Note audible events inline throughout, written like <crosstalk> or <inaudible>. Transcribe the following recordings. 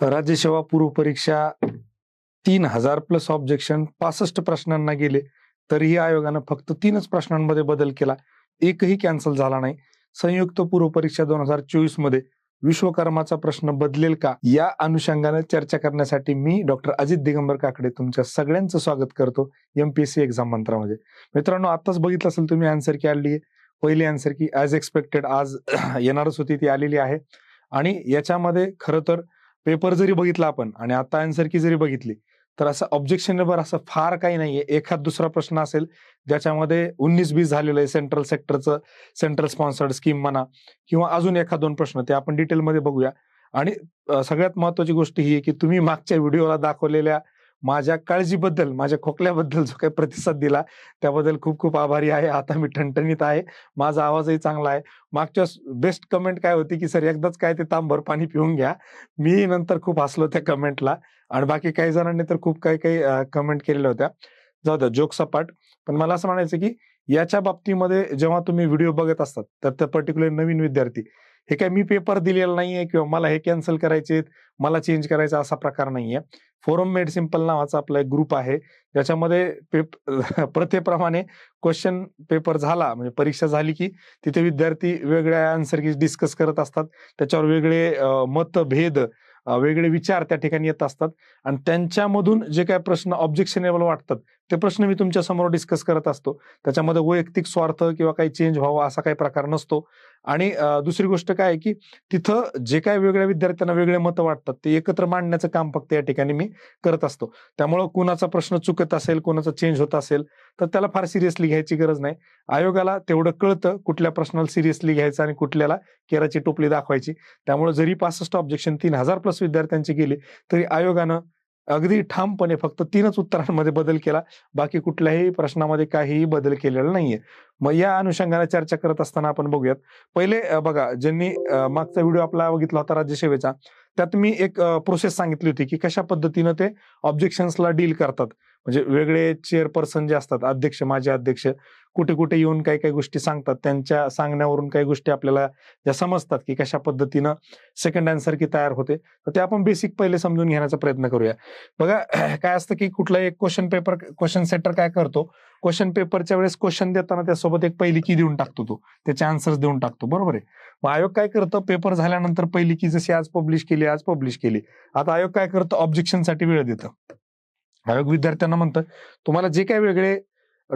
राज्यसेवा पूर्व परीक्षा तीन हजार प्लस ऑब्जेक्शन पासष्ट प्रश्नांना गेले. तरीही आयोगानं फक्त तीनच प्रश्नांमध्ये बदल केला. एकही कॅन्सल झाला नाही. संयुक्त पूर्व परीक्षा दोन हजार चोवीसमध्ये विश्वकर्माचा प्रश्न बदलेल का? या अनुषंगाने चर्चा करण्यासाठी मी डॉक्टर अजित दिगंबर काकडे तुमच्या सगळ्यांचं स्वागत करतो एमपीएससी एक्झाम मंत्रामध्ये. मित्रांनो आताच बघितलं असेल तुम्ही आन्सर की आली पहिली आन्सर की ॲज एक्सपेक्टेड आज <clears throat> येणारच होती ती आलेली आहे. आणि याच्यामध्ये खरं तर पेपर जरी बघितला आपण आणि आता आन्सर की जरी बघितली तर असं ऑब्जेक्शनेबल असं फार काही नाहीये. एखाद दुसरा प्रश्न असेल ज्याच्यामध्ये उन्नीस बीस झालेलं आहे सेंट्रल सेक्टरचं सेंट्रल स्पॉन्सर्ड स्कीम म्हणा किंवा अजून एखाद दोन प्रश्न ते आपण डिटेलमध्ये बघूया. आणि सगळ्यात महत्वाची गोष्ट ही आहे की तुम्ही मागच्या व्हिडिओला दाखवलेल्या माझ्या काळजीबद्दल माझ्या खोकल्याबद्दल जो काही प्रतिसाद दिला त्याबद्दल खूप खूप आभारी आहे. आता मी ठणठणीत आहे. माझा आवाजही चांगला आहे. मागच्या बेस्ट कमेंट काय होती की सर एकदाच काय ते तांबर पाणी पिऊन घ्या. मी नंतर खूप हसलो त्या कमेंटला आणि बाकी काही जणांनी तर खूप काही काही कमेंट केलेल्या होत्या. जाऊ द्या जोक सपाट पण मला असं म्हणायचं की याच्या बाबतीमध्ये जेव्हा तुम्ही व्हिडिओ बघत असतात तर त्या पर्टिक्युलर नवीन विद्यार्थी हे काय मी पेपर दिलेला नाहीये किंवा मला हे कॅन्सल करायचे मला चेंज करायचा असा प्रकार नाहीये. फोरम मेड सिंपल नावाचा आपला एक ग्रुप आहे. ज्याच्यामध्ये पेप <laughs> प्रथेप्रमाणे क्वेश्चन पेपर झाला म्हणजे परीक्षा झाली की तिथे विद्यार्थी वेगळ्या आन्सर की डिस्कस करत असतात. त्याच्यावर वेगळे मतभेद वेगळे विचार त्या ठिकाणी येत असतात. आणि त्यांच्यामधून जे काय प्रश्न ऑब्जेक्शनेबल वाटतात ते प्रश्न मी तुमच्यासमोर डिस्कस करत असतो. त्याच्यामध्ये वैयक्तिक स्वार्थ किंवा काही चेंज व्हावा असा काही प्रकार नसतो. आणि दुसरी गोष्ट काय आहे की तिथं जे काय वेगळ्या विद्यार्थ्यांना वेगळे मतं वाटतात ते एकत्र मांडण्याचं काम फक्त या ठिकाणी मी करत असतो. त्यामुळं कुणाचा प्रश्न चुकत असेल कुणाचा चेंज होत असेल तर त्याला फार सिरियसली घ्यायची गरज नाही. आयोगाला तेवढं कळतं कुठल्या प्रश्नाला सिरियसली घ्यायचं आणि कुठल्याला केराची टोपली दाखवायची. त्यामुळे जरी पासष्ट ऑब्जेक्शन तीन हजार प्लस विद्यार्थ्यांची गेली तरी आयोगानं अगदी ठामपणे फक्त तीनच उत्तरांमध्ये बदल केला. बाकी कुठल्याही प्रश्नामध्ये काहीही बदल केलेला नाहीये. मग या अनुषंगाने चर्चा करत असताना आपण बघूयात. पहिले बघा ज्यांनी मागचा व्हिडिओ आपला बघितला होता राज्यसेवेचा त्यात मी एक प्रोसेस सांगितली होती की कशा पद्धतीनं ते ऑब्जेक्शन्सला डील करतात. म्हणजे वेगळे चेअरपर्सन जे असतात अध्यक्ष माझे अध्यक्ष कुठे कुठे येऊन काही काही गोष्टी सांगतात. त्यांच्या सांगण्यावरून काही गोष्टी आपल्याला ज्या समजतात की कशा पद्धतीनं सेकंड आन्सर की तयार होते. तर ते आपण बेसिक पहिले समजून घेण्याचा प्रयत्न करूया. बघा <clears throat> काय असतं की कुठलाही एक क्वेश्चन पेपर क्वेश्चन सेटर काय करतो? क्वेश्चन पेपरच्या वेळेस क्वेश्चन देताना त्यासोबत एक पहिली की देऊन टाकतो तो. त्याचे आन्सर्स देऊन टाकतो. बरोबर आहे? मग आयोग काय करतं? पेपर झाल्यानंतर पहिली की जशी आज पब्लिश केली आज पब्लिश केली. आता आयोग काय करतं? ऑब्जेक्शनसाठी वेळ देतं. आयोग विद्यार्थ्यांना म्हणतं तुम्हाला जे काही वेगळे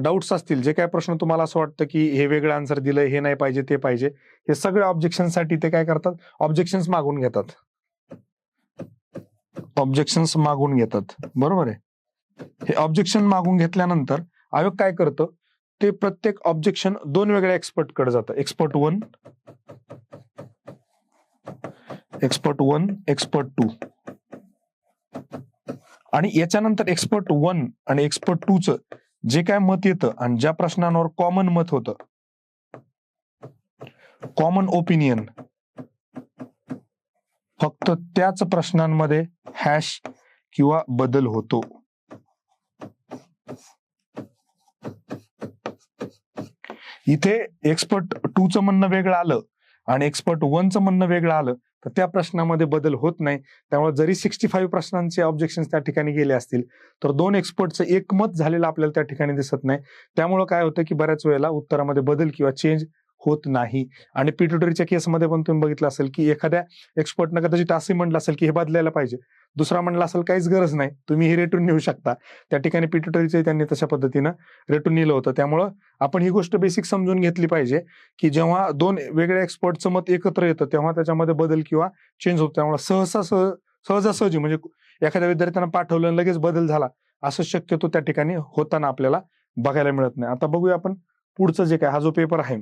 डाऊट्स असतील जे काय प्रश्न तुम्हाला असं वाटतं की हे वेगळं आन्सर दिलं हे नाही पाहिजे ते पाहिजे हे सगळे ऑब्जेक्शनसाठी ते काय करतात? ऑब्जेक्शन्स मागून घेतात. ऑब्जेक्शन्स मागून घेतात. बरोबर आहे? हे ऑब्जेक्शन मागून घेतल्यानंतर आयोग काय करतं? ते प्रत्येक ऑब्जेक्शन दोन वेगळ्या एक्सपर्टकडे जातं. Expert one expert one expert two आणि याच्यानंतर एक्सपर्ट वन आणि एक्सपर्ट टू च जे काय मत येतं आणि ज्या प्रश्नांवर कॉमन मत होतं. कॉमन ओपिनियन फक्त त्याच प्रश्नांमध्ये हॅश किंवा बदल होतो. इथे एक्सपर्ट टू च म्हणणं वेगळं आलं आणि एक्सपर्ट वनचं म्हणणं वेगळं आलं. तर त्या प्रश्नामध्ये बदल होत नाही. त्यामुळे जरी सिक्स्टी फाईव्ह प्रश्नांचे ऑब्जेक्शन त्या ठिकाणी गेले असतील तर दोन एक्सपर्टचं एकमत झालेलं आपल्याला त्या ठिकाणी दिसत नाही. त्यामुळे काय होतं की बऱ्याच वेळेला उत्तरामध्ये बदल किंवा चेंज होत नाही. आणि पिट्युटरीच्या केसमध्ये पण तुम्ही बघितलं असेल की एखाद्या एक्सपर्टनं कदाचित असे म्हणलं असेल की हे बदलायला पाहिजे. दुसरा म्हणला असेल काहीच गरज नाही तुम्ही हे रेटून नेऊ शकता. त्या ठिकाणी पिट्युटरीचे त्यांनी तशा पद्धतीनं रेटून नेलं होतं. त्यामुळं आपण ही गोष्ट बेसिक समजून घेतली पाहिजे की जेव्हा दोन वेगळ्या एक्सपर्टचं मत एकत्र येतं तेव्हा त्याच्यामध्ये बदल किंवा चेंज होतो. त्यामुळे सहसा सह सहजासहजी म्हणजे एखाद्या विद्यार्थ्यांना पाठवलं लगेच बदल झाला असं शक्यतो त्या ठिकाणी होताना आपल्याला बघायला मिळत नाही. आता बघूया आपण पुढचं जे काय हा जो पेपर आहे.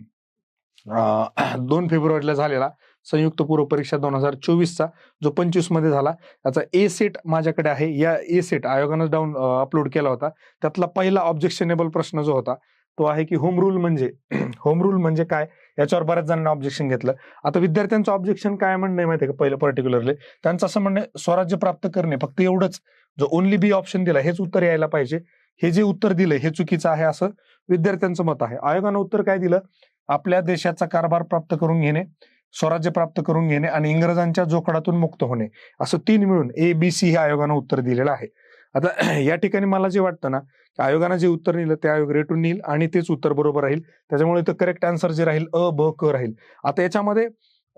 <clears throat> दोन फेब्रुवारीला झालेला संयुक्त पूर्व परीक्षा दोन हजार चोवीसचा जो पंचवीसमध्ये झाला त्याचा ए सेट माझ्याकडे आहे. या ए सेट आयोगानं डाऊन अपलोड केला होता. त्यातला पहिला ऑब्जेक्शनेबल प्रश्न जो होता तो आहे की होम रूल म्हणजे <clears throat> होम रूल म्हणजे काय? याच्यावर बऱ्याच जणांना ऑब्जेक्शन घेतलं. आता विद्यार्थ्यांचं ऑब्जेक्शन काय म्हणणं माहिती का पहिलं पर्टिक्युलरली त्यांचं असं म्हणणं स्वराज्य प्राप्त करणे फक्त एवढंच. जो ओनली बी ऑप्शन दिला हेच उत्तर यायला पाहिजे. हे जे उत्तर दिलं हे चुकीचं आहे असं विद्यार्थ्यांचं मत आहे. आयोगानं उत्तर काय दिलं? आपल्या देशाचा कारभार प्राप्त करून घेणे स्वराज्य प्राप्त करून घेणे आणि इंग्रजांच्या जोखडातून मुक्त होणे असं तीन मिळून ए बी सी हे आयोगानं उत्तर दिलेलं आहे. आता <clears throat> या ठिकाणी मला जे वाटतं ना की आयोगानं जे उत्तर नेलं ते आयोग रेटून नेईल आणि तेच उत्तर बरोबर राहील. त्याच्यामुळे तर करेक्ट आन्सर जे राहील अ ब क राहील. आता याच्यामध्ये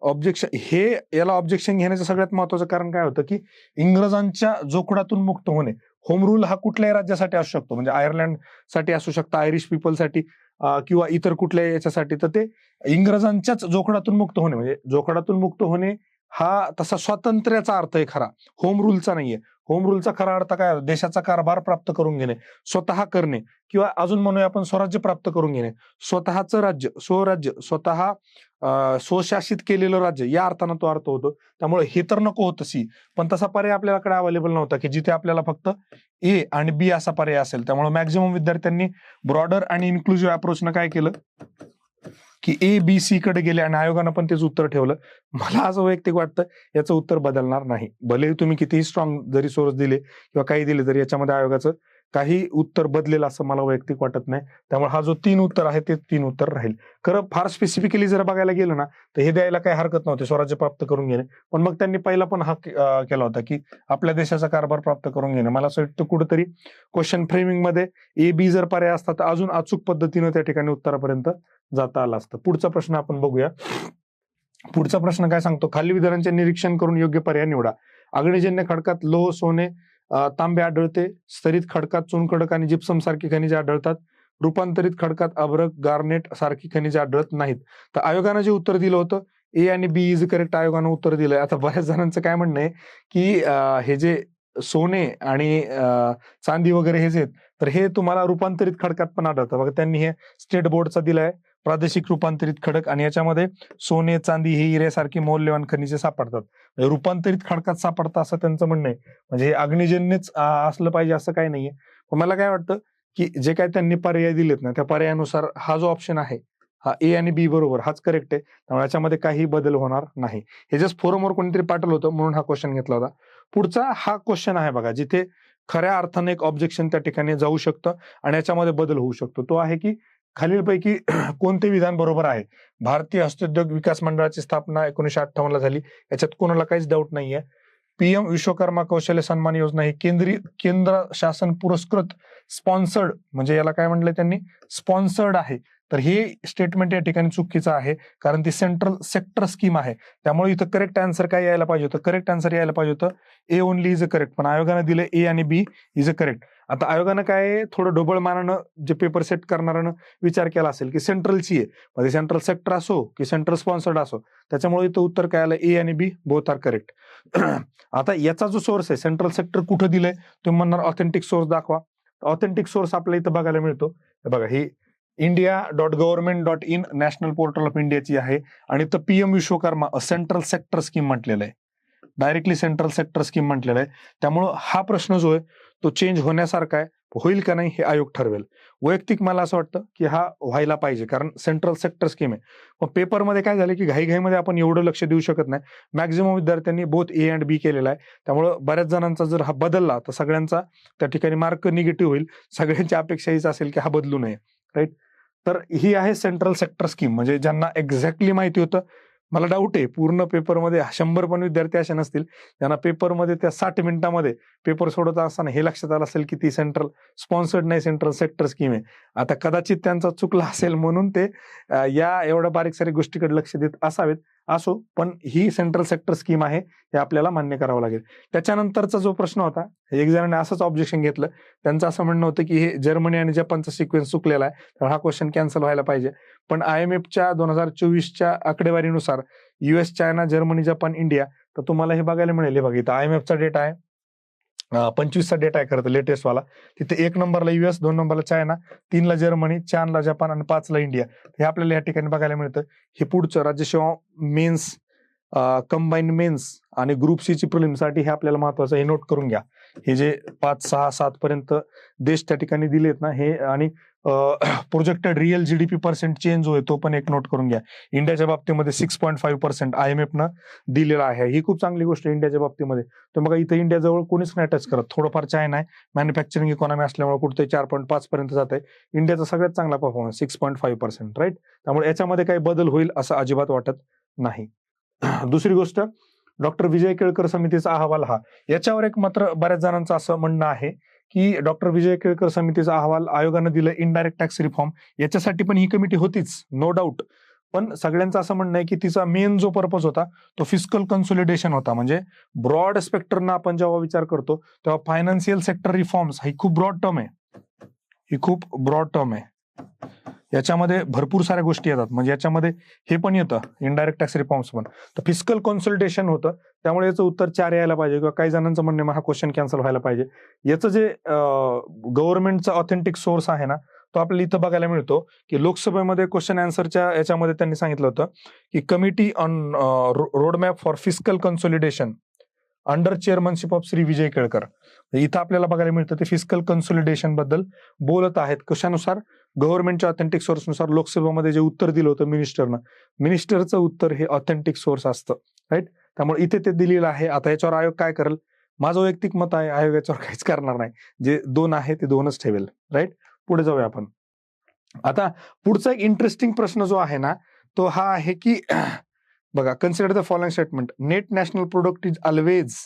ऑब्जेक्शन हे याला ऑब्जेक्शन घेण्याचं सगळ्यात महत्वाचं कारण काय होतं की इंग्रजांच्या जोखडातून मुक्त होणे. होम रूल हा कुठल्याही राज्यासाठी असू शकतो. म्हणजे आयर्लंडसाठी असू शकतं आयरिश पीपलसाठी किंवा इतर कुठल्याही याच्यासाठी. तर ते इंग्रजांच्याच जोखडातून मुक्त होणे. म्हणजे जोखडातून मुक्त होणे हा तसा स्वातंत्र्याचा अर्थ आहे खरा. होम रूलचा नाहीये. होम रूलचा खरा अर्थ काय? देशाचा कारभार प्राप्त करून घेणे स्वतः करणे किंवा अजून म्हणूया आपण स्वराज्य प्राप्त करून घेणे. स्वतःचं राज्य स्वराज्य स्वतः स्वशासित केलेलं राज्य या अर्थानं तो अर्थ होतो. त्यामुळे हे तर नको होतं सी. पण तसा पर्याय आपल्याकडे अवेलेबल नव्हता की जिथे आपल्याला फक्त ए आणि बी असा पर्याय असेल. त्यामुळे मॅक्झिमम विद्यार्थ्यांनी ब्रॉडर आणि इन्क्लुझिव्ह अप्रोचनं काय केलं? की ए बी सी कडे गेले आणि आयोगानं पण तेच उत्तर ठेवलं. मला असं वैयक्तिक वाटतं याचं उत्तर बदलणार नाही. भले तुम्ही कितीही स्ट्रॉंग जरी सोर्स दिले किंवा काही दिले तरी याच्यामध्ये आयोगाचं काही उत्तर बदलेल असं मला वैयक्तिक वाटत नाही. त्यामुळे हा जो तीन उत्तर आहे ते तीन उत्तर राहील. खरं फार स्पेसिफिकली जर बघायला गेलं ना तर हे द्यायला काही हरकत नव्हते. स्वराज्य प्राप्त करून घेणे. पण मग त्यांनी पहिला पण हा केला होता की आपल्या देशाचा कारभार प्राप्त करून घेणे. मला असं वाटतं कुठेतरी क्वेश्चन फ्रेमिंगमध्ये ए बी जर पर्याय असता तर अजून अचूक पद्धतीनं त्या ठिकाणी उत्तरापर्यंत जाता आला असतं. पुढचा प्रश्न आपण बघूया. पुढचा प्रश्न काय सांगतो? खाली विधानांचे निरीक्षण करून योग्य पर्याय निवडा. अग्निजन्य खडकात लोह सोने तांबे आढळते. स्तरित खडकात चुनखडक आणि जिप्सम सारखी खनिजे आढळतात. रूपांतरित खडकात अभ्रक गार्नेट सारखी खनिजे आढळत नाहीत. तर आयोगानं जे उत्तर दिलं होतं ए आणि बी इज करेक्ट आयोगानं उत्तर दिलंय. आता बऱ्याच जणांचं काय म्हणणं आहे की हे जे सोने आणि चांदी वगैरे हे जे तर हे तुम्हाला रूपांतरित खडकात पण आढळतं. बघा त्यांनी हे स्टेट बोर्डचा दिलाय. प्रादेशिक रूपांतरित खडक आणि याच्यामध्ये सोने चांदी हे हिऱ्यासारखी मौल्यवान खनिजे सापडतात. म्हणजे रूपांतरित खडकात सापडतात असं त्यांचं म्हणणं आहे. म्हणजे हे अग्निजन्यच असलं पाहिजे असं काही नाहीये. पण मला काय वाटतं की जे काय त्यांनी पर्याय दिलेत ना त्या पर्यायानुसार हा जो ऑप्शन आहे हा ए आणि बी बरोबर हाच करेक्ट आहे. त्यामुळे याच्यामध्ये काही बदल होणार नाही. हे जस्ट फोरमवर कोणीतरी पाठवलं होतं म्हणून हा क्वेश्चन घेतला होता. पुढचा हा क्वेश्चन आहे बघा जिथे खऱ्या अर्थाने एक ऑब्जेक्शन त्या ठिकाणी जाऊ शकतं आणि याच्यामध्ये बदल होऊ शकतो. तो आहे की खालीलपैकी <clears throat> कोणते विधान बरोबर आहे? भारतीय हस्तोद्योग विकास मंडळाची स्थापना एकोणीशे अठ्ठावन्नला झाली. याच्यात कोणाला काहीच डाऊट नाहीये. पीएम विश्वकर्मा कौशल्य सन्मान योजना ही केंद्रीय केंद्र शासन पुरस्कृत स्पॉन्सर्ड म्हणजे याला काय म्हटलंय त्यांनी? स्पॉन्सर्ड आहे. तर हे स्टेटमेंट या ठिकाणी चुकीचं आहे कारण ती सेंट्रल सेक्टर स्कीम आहे. त्यामुळे इथं करेक्ट आन्सर काय यायला पाहिजे होतं? करेक्ट आन्सर यायला पाहिजे होतं A only is a correct पण आयोगानं दिलं ए आणि बी इज अ करेक्ट आता आयोगानं काय थोडं ढोबळ मानानं जे पेपर सेट करणाऱ्यानं विचार केला असेल की सेंट्रलची आहे. म्हणजे सेंट्रल सेक्टर असो की सेंट्रल स्पॉन्सर्ड असो त्याच्यामुळे इथं उत्तर काय आलं? ए आणि बी बोथ आर करेक्ट आता याचा जो सोर्स आहे सेंट्रल सेक्टर कुठं दिलंय? तुम्ही म्हणणार ऑथेंटिक सोर्स दाखवा. ऑथेंटिक सोर्स आपल्या इथं बघायला मिळतो. बघा ही India dot government dot in national portal of इंडियाची आहे. आणि तर PM Vishwakarma central sector scheme म्हटलेलं आहे. डायरेक्टली सेंट्रल सेक्टर स्कीम म्हटलेलं आहे. त्यामुळं हा प्रश्न जो आहे तो चेंज होण्यासारखा आहे. होईल का नाही हे आयोग ठरवेल. वैयक्तिक मला असं वाटतं की हा व्हायला पाहिजे कारण सेंट्रल सेक्टर स्कीम आहे. मग पेपरमध्ये काय झालं की घाईघाईमध्ये आपण एवढं लक्ष देऊ शकत नाही. मॅक्झिमम विद्यार्थ्यांनी बोथ ए अँड बी केलेला आहे. त्यामुळं बऱ्याच जणांचा जर हा बदलला तर सगळ्यांचा त्या ठिकाणी मार्क निगेटिव्ह होईल. सगळ्यांची अपेक्षा हीच असेल की हा बदलू नये. राईट तर ही आहे सेंट्रल सेक्टर स्कीम म्हणजे ज्यांना एक्झॅक्टली माहिती होतं मला डाऊट आहे. पूर्ण पेपरमध्ये शंभर पण विद्यार्थी असे नसतील. ज्यांना पेपरमध्ये त्या साठ मिनिटामध्ये पेपर सोडत असताना हे लक्षात आलं असेल की ती सेंट्रल स्पॉन्सर्ड नाही सेंट्रल सेक्टर स्कीम आहे. आता कदाचित त्यांचा चुकला असेल म्हणून ते या एवढ्या बारीक सारी गोष्टीकडे लक्ष देत असावेत. असो पण ही सेंट्रल सेक्टर स्कीम आहे हे आपल्याला मान्य करावं लागेल. त्याच्यानंतरचा जो प्रश्न होता एक जणांनी असंच ऑब्जेक्शन घेतलं. त्यांचं असं म्हणणं होतं की हे जर्मनी आणि जपानचा सिक्वेन्स चुकलेला आहे तर हा क्वेश्चन कॅन्सल व्हायला पाहिजे. पण आय एम एफच्या दोन हजार चोवीसच्या आकडेवारीनुसार US China Germany Japan India तर तुम्हाला हे बघायला मिळेल. हे बघा इथं आय एम एफचा डेटा आहे. पंचवीसचा डेटा आहे खरं लेटेस्ट वाला तिथे एक नंबरला युएस दोन नंबरला चायना तीनला जर्मनी चारला जपान आणि पाचला इंडिया हे आपल्याला या ठिकाणी बघायला मिळतं. हे पुढचं राज्यसेवा मेन्स कंबाईन मेन्स आणि ग्रुप सी ची हे आपल्याला महत्वाचं हे नोट करून घ्या. हे जे पाच सहा सात पर्यंत देश त्या ठिकाणी दिलेत ना हे आणि projected real GDP percent change होय तो पण एक नोट करून घ्या. इंडियाच्या बाबतीमध्ये six point five percent I M F न दिलेला आहे. ही खूप चांगली गोष्ट आहे इंडियाच्या बाबतीमध्ये. तर मग इथं इंडिया जवळ कोणीच नाही टच करत. थोडंफार चायना आहे. मॅन्युफॅक्चरिंग इकॉनॉमी असल्यामुळे कुठे चार पॉईंट पाच पर्यंत जात आहे. इंडियाचा सगळ्यात चांगला performance six point five percent right त्यामुळे याच्यामध्ये काही बदल होईल असं अजिबात वाटत नाही. <clears throat> दुसरी गोष्ट डॉक्टर विजय केळकर समितीचा अहवाल हा. याच्यावर एक मात्र बऱ्याच जणांचं असं म्हणणं आहे. की डॉक्टर विजय केळकर समितीचा अहवाल आयोगानं दिलं इनडायरेक्ट टॅक्स रिफॉर्म याच्यासाठी पण ही कमिटी होतीच नो डाऊट पण सगळ्यांचं असं म्हणणं आहे की तिचा मेन जो पर्पज होता तो फिस्कल कन्सोलिडेशन होता. म्हणजे ब्रॉड स्पेक्टरनं आपण जेव्हा विचार करतो तेव्हा फायनान्शियल सेक्टर रिफॉर्म्स ही खूप ब्रॉड टर्म आहे. ही खूप ब्रॉड टर्म आहे. याच्यामध्ये भरपूर साऱ्या गोष्टी येतात. म्हणजे याच्यामध्ये हे पण येतं इनडायरेक्ट टॅक्स रिफॉर्म्स पण. तर फिजिकल कन्सल्टेशन होतं. त्यामुळे याचं उत्तर चार यायला पाहिजे किंवा काही जणांचं म्हणणे हा क्वेश्चन कॅन्सल व्हायला पाहिजे. याचं जे गव्हर्नमेंटचा ऑथेंटिक सोर्स आहे ना तो आपल्याला इथं बघायला मिळतो की लोकसभेमध्ये क्वेश्चन आन्सरच्या याच्यामध्ये त्यांनी सांगितलं होतं की committee on road map for physical consolidation under chairmanship of Shri Vijay Kelkar इथं आपल्याला बघायला मिळतं ते फिजिकल कन्सोलिडेशनबद्दल बोलत आहेत. कशानुसार? गव्हर्नमेंटच्या ऑथेंटिक सोर्सनुसार लोकसभेमध्ये जे उत्तर दिलं होतं मिनिस्टरनं मिनिस्टरचं उत्तर हे ऑथेंटिक सोर्स असतं. राईट त्यामुळे इथे ते दिलेलं आहे. आता याच्यावर आयोग काय करेल? माझं वैयक्तिक मत आहे आयोग याच्यावर काहीच करणार नाही. जे दोन आहे ते दोनच ठेवेल. राईट पुढे जाऊया आपण. आता पुढचा एक इंटरेस्टिंग प्रश्न जो आहे ना तो हा आहे की बघा consider the following statement net national product is always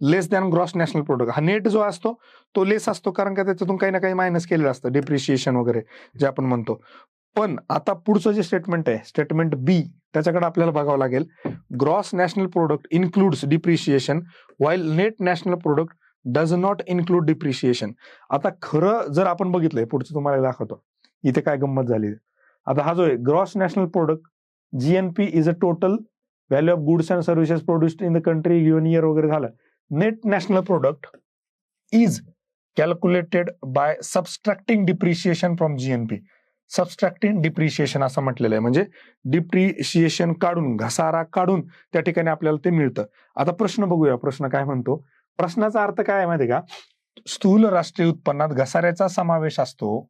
less than gross national product हा नेट जो असतो तो लेस असतो कारण का त्याच्यातून काही ना काही मायनस केलेलं असतं डिप्रिशिएशन वगैरे जे आपण म्हणतो. पण आता पुढचं जे स्टेटमेंट आहे स्टेटमेंट बी त्याच्याकडे आपल्याला बघावं लागेल. Gross national product includes depreciation while net national product does not include depreciation आता खरं जर आपण बघितलंय पुढचं तुम्हाला दाखवतो. इथे काय गंमत झाली? आता हा जो आहे gross national product GNP is a total value of goods and services produced in the country given year वगैरे झालं. Net national product is calculated by subtracting depreciation from GNP subtracting depreciation असं म्हटलेलं आहे. म्हणजे डिप्रिशिएशन काढून घसारा काढून त्या ठिकाणी आपल्याला ते मिळतं. आता प्रश्न बघूया. प्रश्न काय म्हणतो? प्रश्नाचा अर्थ काय आहे माहिती का? स्थूल राष्ट्रीय उत्पन्नात घसाऱ्याचा समावेश असतो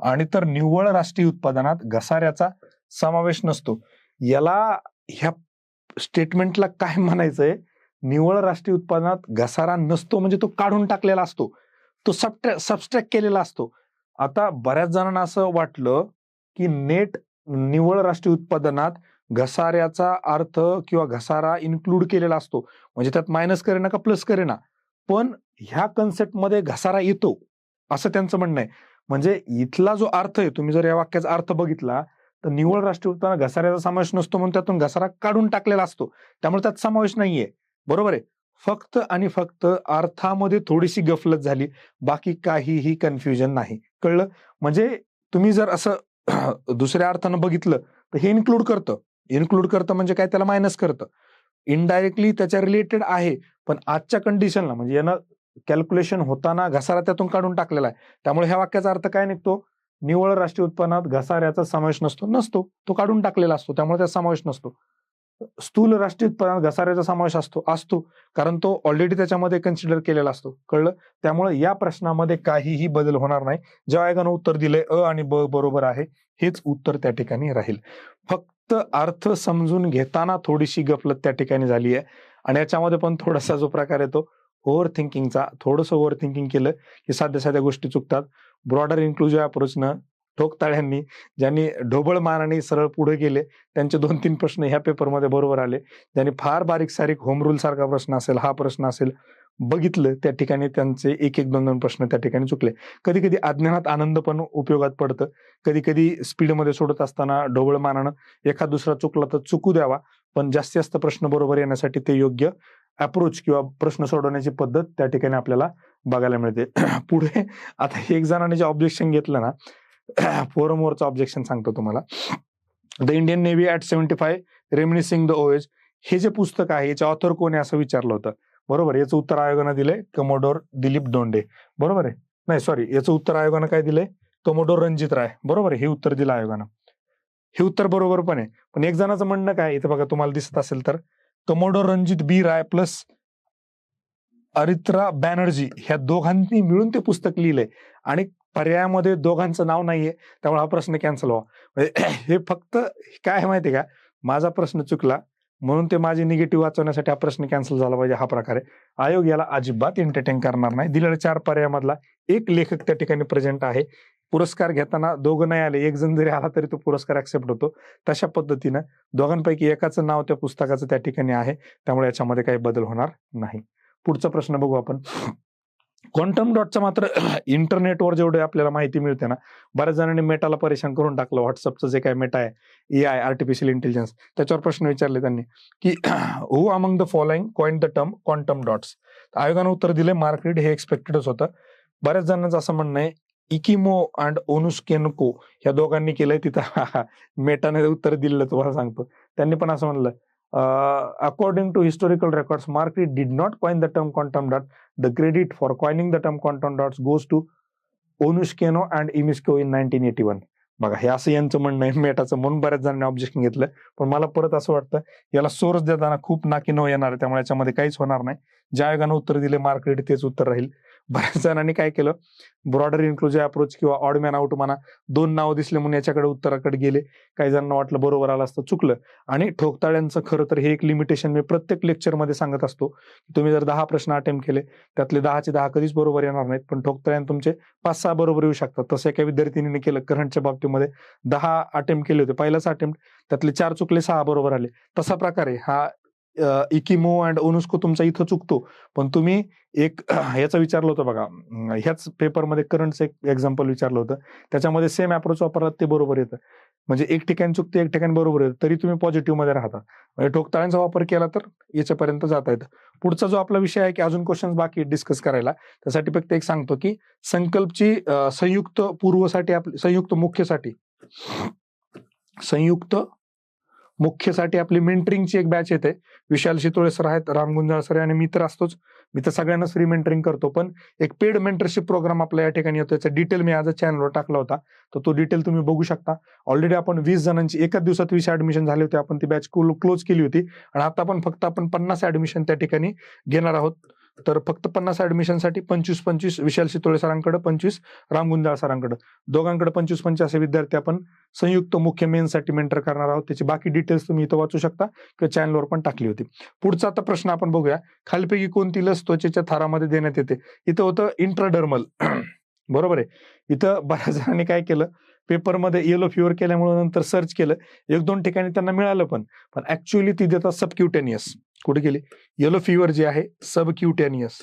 आणि तर निव्वळ राष्ट्रीय उत्पादनात घसाऱ्याचा समावेश नसतो. याला ह्या स्टेटमेंटला काय म्हणायचंय? निव्वळ राष्ट्रीय उत्पादनात घसारा नसतो म्हणजे तो काढून टाकलेला असतो. तो सबट्रॅ सबस्ट्रॅक्ट केलेला असतो. आता बऱ्याच जणांना असं वाटलं की नेट निव्वळ राष्ट्रीय उत्पादनात घसाऱ्याचा अर्थ किंवा घसारा इन्क्लूड केलेला असतो. म्हणजे त्यात मायनस करेना का प्लस करेना? पण ह्या कन्सेप्टमध्ये घसारा येतो. असं त्यांचं म्हणणं आहे. म्हणजे इथला जो अर्थ आहे तुम्ही जर या वाक्याचा अर्थ बघितला तर निव्वळ राष्ट्रीय उत्पन्न घसाऱ्याचा समावेश नसतो म्हणून त्यातून घसारा काढून टाकलेला असतो. त्यामुळे त्यात समावेश नाहीये. बरोबर आहे? फक्त आणि फक्त अर्थामध्ये थोडीशी गफलत झाली. बाकी काहीही कन्फ्युजन नाही. कळलं? म्हणजे तुम्ही जर असं <clears throat> दुसऱ्या अर्थानं बघितलं तर हे इन्क्लूड करतं. इन्क्लूड करतं म्हणजे काय? त्याला मायनस करतं. इनडायरेक्टली त्याच्या रिलेटेड आहे पण आजच्या कंडिशनला म्हणजे यानं कॅल्क्युलेशन होताना घसारा त्यातून काढून टाकलेला आहे. त्यामुळे ह्या वाक्याचा अर्थ काय निघतो? निव्वळ राष्ट्रीय उत्पन्नात घसाऱ्याचा समावेश नसतो नसतो. तो काढून टाकलेला असतो त्यामुळे त्याचा समावेश नसतो. स्थूल राष्ट्रीय उत्पन्नात घसाऱ्याचा समावेश असतो असतो. कारण तो ऑलरेडी त्याच्यामध्ये कन्सिडर केलेला असतो. कळलं? त्यामुळे या प्रश्नामध्ये काहीही बदल होणार नाही. ज्या आयोगानं उत्तर दिलंय अ आणि ब बरोबर आहे हेच उत्तर त्या ठिकाणी राहील. फक्त अर्थ समजून घेताना थोडीशी गफलत त्या ठिकाणी झाली आहे. आणि याच्यामध्ये पण थोडासा जो प्रकार येतो ओव्हर थिंकिंगचा थोडंसं ओव्हर थिंकिंग केलं की साध्या साध्या गोष्टी चुकतात. ब्रॉडर इन्क्लुझिव्ह अप्रोचनं ठोकताळ्यांनी ज्यांनी ढोबळ मानाने सरळ पुढे गेले त्यांचे दोन तीन प्रश्न ह्या पेपरमध्ये बरोबर आले. ज्यांनी फार बारीक सारीक होम रूल सारखा प्रश्न असेल हा प्रश्न असेल बघितलं त्या ठिकाणी त्यांचे एक एक दोन दोन प्रश्न त्या ठिकाणी चुकले. कधी कधी अज्ञानात आनंद पण उपयोगात पडतं. कधी कधी स्पीडमध्ये सोडत असताना ढोबळ मानानं एखाद दुसरा चुकला तर चुकू द्यावा पण जास्तीत जास्त प्रश्न बरोबर येण्यासाठी ते योग्य अप्रोच किंवा प्रश्न सोडवण्याची पद्धत त्या ठिकाणी आपल्याला बघायला मिळते. <clears throat> पुढे आता एक जणांनी जे ऑब्जेक्शन घेतलं ना <clears throat> फोरमवरचं ऑब्जेक्शन सांगतो तुम्हाला. The Indian navy at seventy five reminiscing the voyage हे जे पुस्तक आहे याचे ऑथर कोण आहे असं विचारलं होतं. बरोबर? याचं उत्तर आयोगानं दिलंय कमोडोर दिलीप दोंडे. बरोबर आहे? नाही सॉरी याचं उत्तर आयोगानं काय दिलंय? कमोडोर रणजित राय. बरोबर आहे? हे उत्तर दिलं आयोगानं. हे उत्तर बरोबर पण आहे. पण एक जणाचं म्हणणं काय इथं बघा तुम्हाला दिसत असेल तर. Commodore Ranjit B. Rai plus Aritra Banerjee ह्या दोघांनी मिळून ते पुस्तक लिहिलंय. आणि पर्यायामध्ये दोघांचं नाव नाहीये त्यामुळे हा प्रश्न कॅन्सल व्हावा म्हणजे हे फक्त काय माहितीये का? माझा प्रश्न चुकला म्हणून ते माझे निगेटिव्ह वाचवण्यासाठी हा प्रश्न कॅन्सल झाला पाहिजे हा प्रकारे आयोग याला अजिबात एंटरटेन करणार नाही. दिलेल्या चार पर्यायामधला एक लेखक त्या ठिकाणी प्रेझेंट आहे. पुरस्कार घेताना दोघं नाही आले एक जण जरी आला तरी तो पुरस्कार ऍक्सेप्ट होतो. तशा पद्धतीनं दोघांपैकी एकाचं नाव त्या पुस्तकाचं त्या ठिकाणी आहे त्यामुळे याच्यामध्ये काही बदल होणार नाही. पुढचा प्रश्न बघू आपण. क्वांटम डॉटचं मात्र <clears throat> इंटरनेटवर जेवढे आपल्याला माहिती मिळते ना बऱ्याच जणांनी मेटाला परेशान करून टाकलं व्हॉट्सअपचं जे काय मेटा आहे ए आय आर्टिफिशियल इंटेलिजन्स त्याच्यावर प्रश्न विचारले त्यांनी की who among the following coin the term quantum dots आयोगानं उत्तर दिले मार्केट हे एक्सपेक्टेडच होतं. बऱ्याच जणांचं असं म्हणणं आहे इकिमो अँड ओनुस्केनको ह्या दोघांनी केलंय तिथं. <laughs> मेटाने उत्तर दिलेलं तुम्हाला सांगतो. त्यांनी पण असं म्हणलं according to historical records market did not coin the term quantum dot the credit for coining the term quantum dots goes to Onushchenko and इमिस्को in nineteen eighty one बघा हे असं यांचं म्हणणं आहे. मेटाचं म्हणून बऱ्याच जणांनी ऑब्जेक्शन घेतलं. पण मला परत असं वाटतं याला सोर्स देताना खूप नाकी न येणार त्यामुळे याच्यामध्ये काहीच होणार नाही. ज्या आयोगानं उत्तर दिले मार्केट तेच उत्तर राहील. बऱ्याच जणांनी काय केलं? ब्रॉडर इन्क्लुझिव्ह अप्रोच किंवा ऑड मॅन आउट म्हणा दोन नाव दिसले म्हणून याच्याकडे उत्तराकडे गेले. काही जणांना वाटलं बरोबर आलं असतं चुकलं. आणि ठोकताळ्यांचं खरं तर हे एक लिमिटेशन मी प्रत्येक लेक्चरमध्ये सांगत असतो. की तुम्ही जर दहा प्रश्न अटेम्प्ट केले त्यातले दहाचे दहा कधीच बरोबर येणार नाहीत पण ठोकताळ्यान तुमचे पाच सहा बरोबर येऊ शकतात. तसं एका विद्यार्थिनीने केलं करंटच्या बाबतीमध्ये दहा अटेम्प्ट केले होते. पहिलाच अटेम्प्ट त्यातले चार चुकले सहा बरोबर आले. तसा प्रकारे हा इकिमो अँड ओनुस्को तुमचा इथं चुकतो. पण तुम्ही एक <clears throat> ह्याचा विचारलं होतं बघा. ह्याच पेपरमध्ये करंटचं एक एक्झाम्पल विचारलं होतं. त्याच्यामध्ये सेम अप्रोच वापरलात ते बरोबर येतं. म्हणजे एक ठिकाणी चुकते एक ठिकाणी बरोबर येतं. तरी तुम्ही पॉझिटिव्हमध्ये राहता. म्हणजे ठोकताळ्यांचा वापर केला तर याच्यापर्यंत जाता येतं. पुढचा जो आपला विषय आहे की अजून क्वेश्चन बाकी डिस्कस करायला त्यासाठी फक्त एक सांगतो की संकल्पची संयुक्त पूर्वसाठी आपली संयुक्त मुख्यसाठी संयुक्त मुख्यसाठी आपली मेंटरिंगची एक बॅच येते. विशाल शितोळे सर आहेत राम गुंजाळ सर आणि मी तर असतोच. मी तर सगळ्यांनाच फ्री मेंटरिंग करतो पण एक पेड मेंटरशिप प्रोग्राम आपल्या या ठिकाणी येतो. याचा डिटेल मी आज चॅनलवर टाकला होता. तर तो डिटेल तुम्ही बघू शकता. ऑलरेडी आपण वीस जणांची एकाच दिवसात वीस ऍडमिशन झाले होते. आपण ती बॅच क्लोज केली होती. आणि आता पण फक्त आपण पन्नास ऍडमिशन त्या ठिकाणी घेणार आहोत. तर फक्त पन्नास ऍडमिशनसाठी पंचवीस पंचवीस विशाल सितोळे सरांकडे पंचवीस राम गुंजाळ सरांकडे. दोघांकडे पंचवीस पंचवीस असे विद्यार्थी आपण संयुक्त मुख्य मेनसाठी मेंटर करणार आहोत. त्याची बाकी डिटेल्स तुम्ही इथं वाचू शकता किंवा चॅनलवर पण टाकली होती. पुढचा आता प्रश्न आपण बघूया. खालपैकी कोणती लस त्वचेच्या थारामध्ये देण्यात येते? इथं होतं इंट्राडर्मल <clears throat> बरोबर आहे. इथं बऱ्याच जणांनी काय केलं? पेपरमध्ये येलो फिवर केल्यामुळे नंतर सर्च केलं. एक दोन ठिकाणी त्यांना मिळालं पण. पण ऍक्च्युअली ती देतात सबक्युटेनियस कुठे गेली? येलो फिवर जे आहे सबक्युटेनियस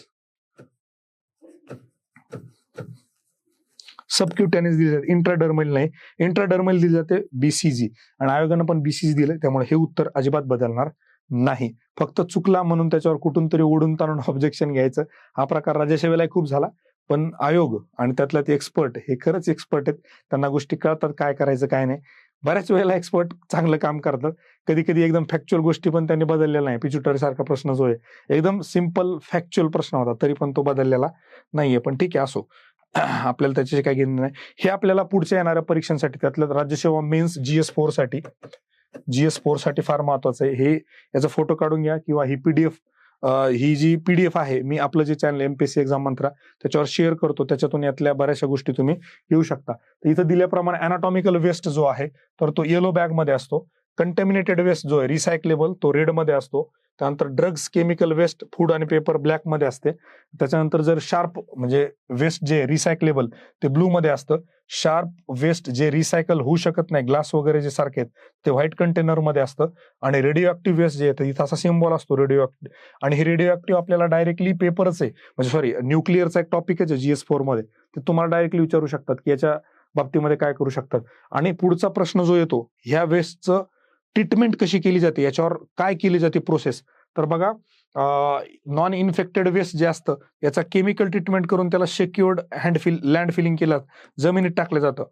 सबक्युटेनियस दिली जाते. इंट्राडर्मल नाही. इंट्राडर्मल दिली जाते बीसीजी आणि आयोगानं पण बीसीजी दिलं त्यामुळे हे उत्तर अजिबात बदलणार नाही. फक्त चुकला म्हणून त्याच्यावर कुठून तरी ओढून ताणून ऑब्जेक्शन घ्यायचं. हा प्रकार राज्यसेवेला खूप झाला. पण आयोग आणि त्यातल्या ते एक्सपर्ट हे खरंच एक्सपर्ट आहेत. त्यांना गोष्टी कळतात काय करायचं काय नाही. बऱ्याच वेळेला एक्सपर्ट चांगलं काम करतात. कधी कधी एकदम फॅक्च्युअल गोष्टी पण त्यांनी बदललेल्या नाही पिच्युटरी सारखा प्रश्न जो आहे एकदम सिंपल फॅक्च्युअल प्रश्न होता तरी पण तो बदललेला नाहीये. पण ठीक आहे असो. <clears throat> आपल्याला त्याच्याशी काही घेणं नाही. हे आपल्याला पुढच्या येणाऱ्या परीक्षांसाठी त्यातलं राज्यसेवा मेन्स जीएस फोरसाठी जीएस फोरसाठी फार महत्वाचं आहे. हे याचा फोटो काढून घ्या किंवा ही पीडीएफ ही जी पीडीएफ आहे मी आपलं जे चॅनल एमपीएससी एक्झाम मंत्रा त्याच्यावर शेअर करतो. त्याच्यातून यातल्या बऱ्याचशा गोष्टी तुम्ही घेऊ शकता. इथं दिल्याप्रमाणे अनाटॉमिकल वेस्ट जो आहे तर तो येलो बॅगमध्ये असतो. कंटेमिनेटेड वेस्ट जो आहे रिसायकलेबल तो रेडमध्ये असतो. त्यानंतर ड्रग्स केमिकल वेस्ट फूड आणि पेपर ब्लॅकमध्ये असते. त्याच्यानंतर जर शार्प म्हणजे वेस्ट जे रिसायकलेबल ते ब्लू मध्ये असतं. शार्प वेस्ट जे रिसायकल होऊ शकत नाही ग्लास वगैरे जे सारखे आहेत ते व्हाईट कंटेनरमध्ये असतं. आणि रेडिओ ऍक्टिव्ह वेस्ट जे आहे इथं असा सिम्बॉल असतो रेडिओ ऍक्टिव्ह आणि हे रेडिओ ऍक्टिव्ह आपल्याला डायरेक्टली पेपरच आहे. म्हणजे सॉरी न्यूक्लिअरचा एक टॉपिकच आहे जीएस फोरमध्ये. ते तुम्हाला डायरेक्टली विचारू शकतात की याच्या बाबतीमध्ये काय करू शकतात. आणि पुढचा प्रश्न जो येतो ह्या वेस्टचं ट्रीटमेंट कशी केली जाते याच्यावर काय केली जाते प्रोसेस? तर बघा नॉन इन्फेक्टेड वेस्ट जे असतं याचा केमिकल ट्रीटमेंट करून त्याला सेक्युअर्ड हँडफिल लँडफिलिंग लँड फिलिंग केलं जमिनीत टाकलं जातं.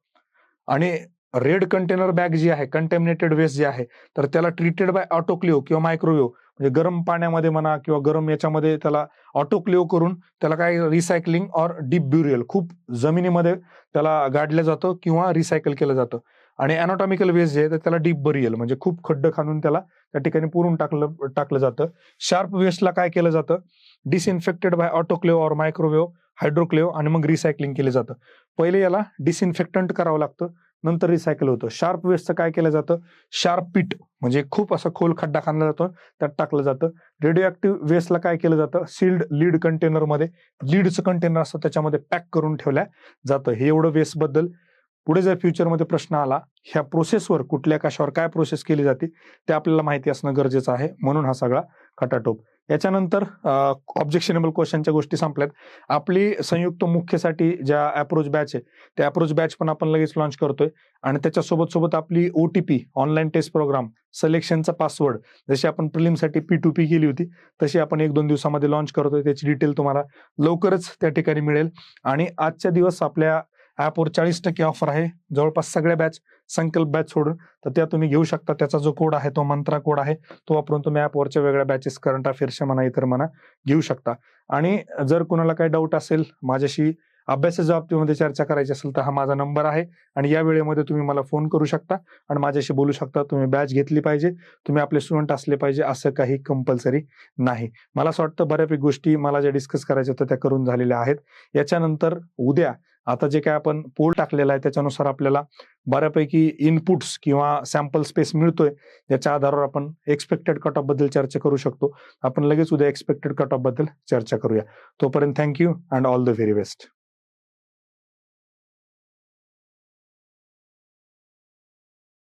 आणि रेड कंटेनर बॅग जी आहे कंटेमिनेटेड वेस्ट जे आहे तर त्याला ट्रीटेड बाय ऑटोक्लिओ किंवा मायक्रोवेव्ह म्हणजे गरम पाण्यामध्ये म्हणा किंवा गरम याच्यामध्ये त्याला ऑटोक्लिओ करून त्याला काय रिसायकलिंग ऑर डीप ब्युरियल खूप जमिनीमध्ये त्याला गाडलं जातं किंवा रिसायकल केलं जातं. आणि अनाटॉमिकल वेस्ट जे आहे तर त्याला डीप बरियल म्हणजे खूप खड्ड खाणून त्याला त्या ठिकाणी पुरून टाकलं टाकलं जातं. शार्प वेस्टला काय केलं जातं? Disinfected by autoclave or microwave hydroclave आणि मग रिसायकलिंग केलं जातं. पहिले याला डिसइन्फेक्टंट करावं लागतं नंतर रिसायकल होतं. शार्प वेस्टचं काय केलं जातं? शार्प पीट म्हणजे खूप असं खोल खड्डा खाणला जातो त्यात टाकलं जातं. रेडिओ ऍक्टिव्ह वेस्टला काय केलं जातं? सील्ड लीड कंटेनरमध्ये लीडचं कंटेनर असतं त्याच्यामध्ये पॅक करून ठेवल्या जातं. हे एवढं वेस्टबद्दल बद्दल पुढे जर फ्युचरमध्ये प्रश्न आला ह्या प्रोसेसवर कुठल्या कशावर काय प्रोसेस केली जाते ते आपल्याला माहिती असणं गरजेचं आहे. म्हणून हा सगळा खटाटोप. याच्यानंतर ऑब्जेक्शनेबल क्वेश्चनच्या गोष्टी संपल्यात. आपली संयुक्त मुख्यसाठी ज्या अप्रोच बॅच आहे त्या अप्रोच बॅच पण आपण लगेच लॉन्च करतोय. आणि त्याच्यासोबत सोबत आपली पी ऑनलाईन टेस्ट प्रोग्राम सिलेक्शनचा पासवर्ड जशी आपण प्रिलिमसाठी पी टू पी केली होती तशी आपण एक दोन दिवसामध्ये लॉन्च करतोय. त्याची डिटेल तुम्हाला लवकरच त्या ठिकाणी मिळेल. आणि आजच्या दिवस आपल्या ऍपवर चाळीस टक्के ऑफर आहे. जवळपास सगळ्या बॅच संकल्प बॅच सोडून तर त्या तुम्ही घेऊ शकता. त्याचा जो कोड आहे तो मंत्रा कोड आहे तो वापरून तुम्ही ऍपवरच्या वेगळ्या बॅचेस करंट अफेअर्सच्या म्हणा इतर म्हणा घेऊ शकता. आणि जर कुणाला काही डाऊट असेल माझ्याशी अभ्यासाच्या बाबतीमध्ये चर्चा करायची असेल तर हा माझा नंबर आहे. आणि या वेळेमध्ये तुम्ही मला फोन करू शकता आणि माझ्याशी बोलू शकता. तुम्ही बॅच घेतली पाहिजे. तुम्ही आपले स्टुडंट असले पाहिजे असं काही कंपल्सरी नाही. मला असं वाटतं बऱ्यापैकी गोष्टी मला ज्या डिस्कस करायच्या होत्या त्या करून झालेल्या आहेत. याच्यानंतर उद्या आता जे काय आपण पोल टाकलेला आहे त्याच्यानुसार आपल्याला बऱ्यापैकी इनपुट्स किंवा सॅम्पल स्पेस मिळतोय याच्या आधारावर आपण एक्सपेक्टेड कट ऑफबद्दल चर्चा करू शकतो. आपण लगेच उद्या एक्सपेक्टेड कट ऑफबद्दल चर्चा करूया. तोपर्यंत thank you and all the very best